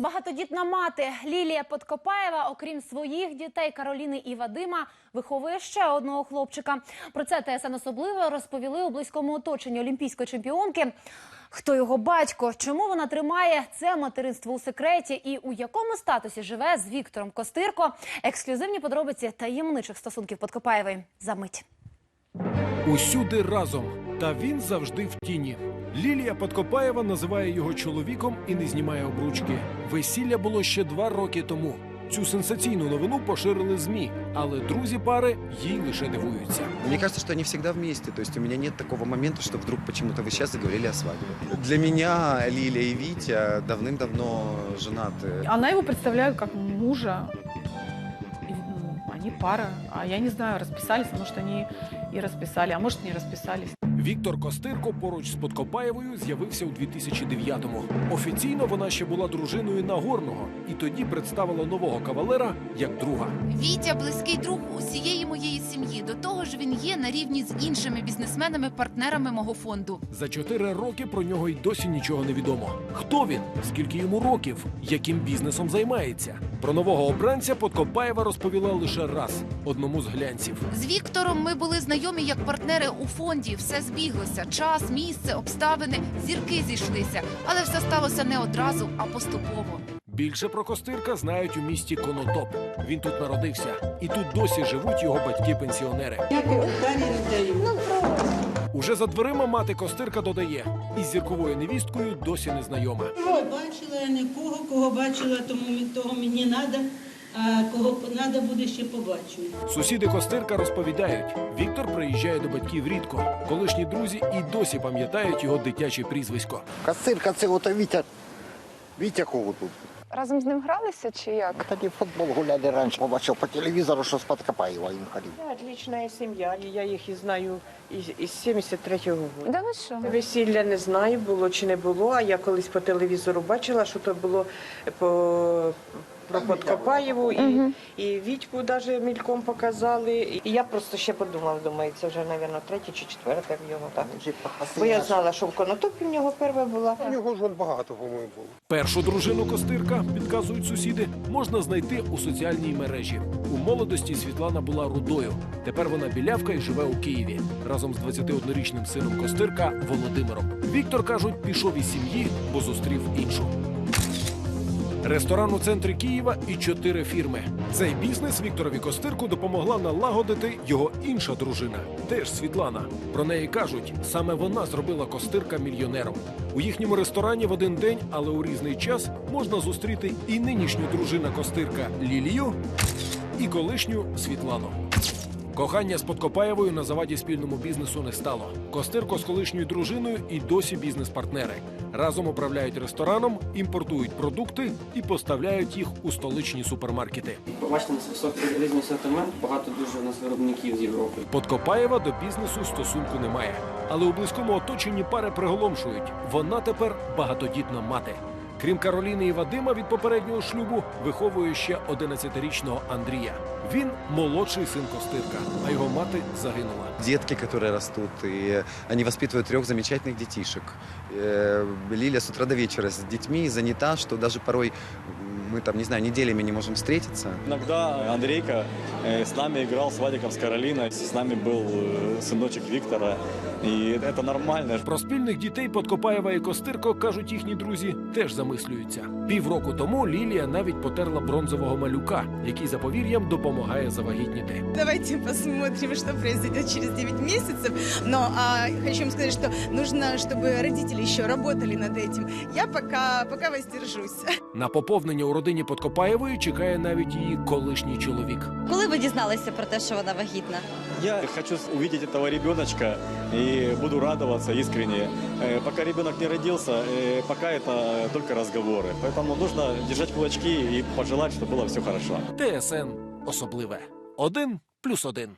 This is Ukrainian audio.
Багатодітна мати Лілія Подкопаєва, окрім своїх дітей Кароліни і Вадима, виховує ще одного хлопчика. Про це ТСН особливо розповіли у близькому оточенні олімпійської чемпіонки. Хто його батько? Чому вона тримає це материнство у секреті? І у якому статусі живе з Віктором Костирко? Ексклюзивні подробиці таємничих стосунків Подкопаєвої за мить. Усюди разом, та він завжди в тіні. Лілія Подкопаєва називає його чоловіком і не знімає обручки. Весілля було ще два роки тому. Цю сенсаційну новину поширили змі, але друзі пари їй лише дивуються. Мне кажется, что они всегда вместе. То есть у меня нет такого момента, что вдруг почему-то вы сейчас заговорили о свадьбе. Для меня Лилия и Витя давным-давно женаты. Она его представляет как мужа. И, ну, они пара. А я не знаю, расписались, может, они и расписали, а может, не расписались. Віктор Костирко поруч з Подкопаєвою з'явився у 2009-му. Офіційно вона ще була дружиною Нагорного і тоді представила нового кавалера як друга. Вітя близький друг усієї моєї сім'ї. До того ж, він є на рівні з іншими бізнесменами-партнерами мого фонду. За чотири роки про нього й досі нічого не відомо. Хто він, скільки йому років, яким бізнесом займається. Про нового обранця Подкопаєва розповіла лише раз одному з глянців. З Віктором ми були знайомі як партнери у фонді. Все збіглося: час, місце, обставини, зірки зійшлися. Але все сталося не одразу, а поступово. Більше про Костирка знають у місті Конотоп. Він тут народився, і тут досі живуть його батьки-пенсіонери. Уже за дверима мати Костирка додає, із зірковою невісткою досі не знайома. Бачила я нікого, кого бачила, тому того мені треба, а кого треба буде ще побачу. Сусіди Костирка розповідають, Віктор приїжджає до батьків рідко. Колишні друзі і досі пам'ятають його дитяче прізвисько. Кацирка це ото Вітя. Вітя кого тут? Разом з ним гралися чи як? Тоді в футбол гуляли раніше, побачив по телевізору, що з Подкопаєва він ходив. Отличная сім'я. Я їх і знаю із, із 73-го року. Да ви що? Весілля не знаю, було чи не було. А я колись по телевізору бачила, що то було по про Подкопаєву і, і Вітьку навіть мільком показали. І я просто ще подумала, думаю, це вже, мабуть, третє чи четверте в його так. Бо я знала, що в Конотопі в нього перша була. У нього ж багато, по-моєму, було. Першу дружину Костирка, підказують сусіди, можна знайти у соціальній мережі. У молодості Світлана була рудою. Тепер вона білявка і живе у Києві разом з 21-річним сином Костирка Володимиром. Віктор кажуть, пішов із сім'ї, бо зустрів іншу. Ресторан у центрі Києва і чотири фірми. Цей бізнес Вікторові Костирку допомогла налагодити його інша дружина, теж Світлана. Про неї кажуть, саме вона зробила Костирка мільйонером. У їхньому ресторані в один день, але у різний час можна зустріти і нинішню дружина Костирка Лілію, і колишню Світлану. Кохання з Подкопаєвою на заваді спільному бізнесу не стало. Костирко з колишньою дружиною і досі бізнес-партнери. Разом управляють рестораном, імпортують продукти і поставляють їх у столичні супермаркети. Бачите, нас високий різний асортимент, багато дуже у нас виробників з Європи. Подкопаєва до бізнесу стосунку немає. Але у близькому оточенні пари приголомшують. Вона тепер багатодітна мати. Крім Кароліни і Вадима від попереднього шлюбу виховує ще 11-річного Андрія. Він молодший син Костирка, а його мати загинула. Детки, которые растут, и они воспитывают трех замечательных детишек. Э, Лилия с утра до вечера с детьми занята, что даже порой мы там, не знаю, неделями не можем встретиться. Иногда Андрейка э, с нами играл с Вадиком, с Каролиной. С нами был э, сыночек Виктора. И это нормально. Про спільних дітей Подкопаєва і Костирко, кажуть їхні друзі, теж замислюються. Півроку тому Лілія навіть потерла бронзового малюка, який за повір'ям допомагає завагітніти. Давайте посмотрим, что произойдет через 9 месяцев. Но а, хочу вам сказать, что нужно, чтобы родители еще работали над этим. Я пока, пока воздержусь. На поповнення у родині Подкопаєвої чекає навіть її колишній чоловік. Коли ви дізналися про те, що вона вагітна? Я хочу увидеть этого ребеночка и буду радоваться искренне. Э, Пока ребенок не родился, э, пока это только разговоры. Поэтому нужно держать кулачки и пожелать, чтобы было все хорошо. ТСН особливе. Один плюс один.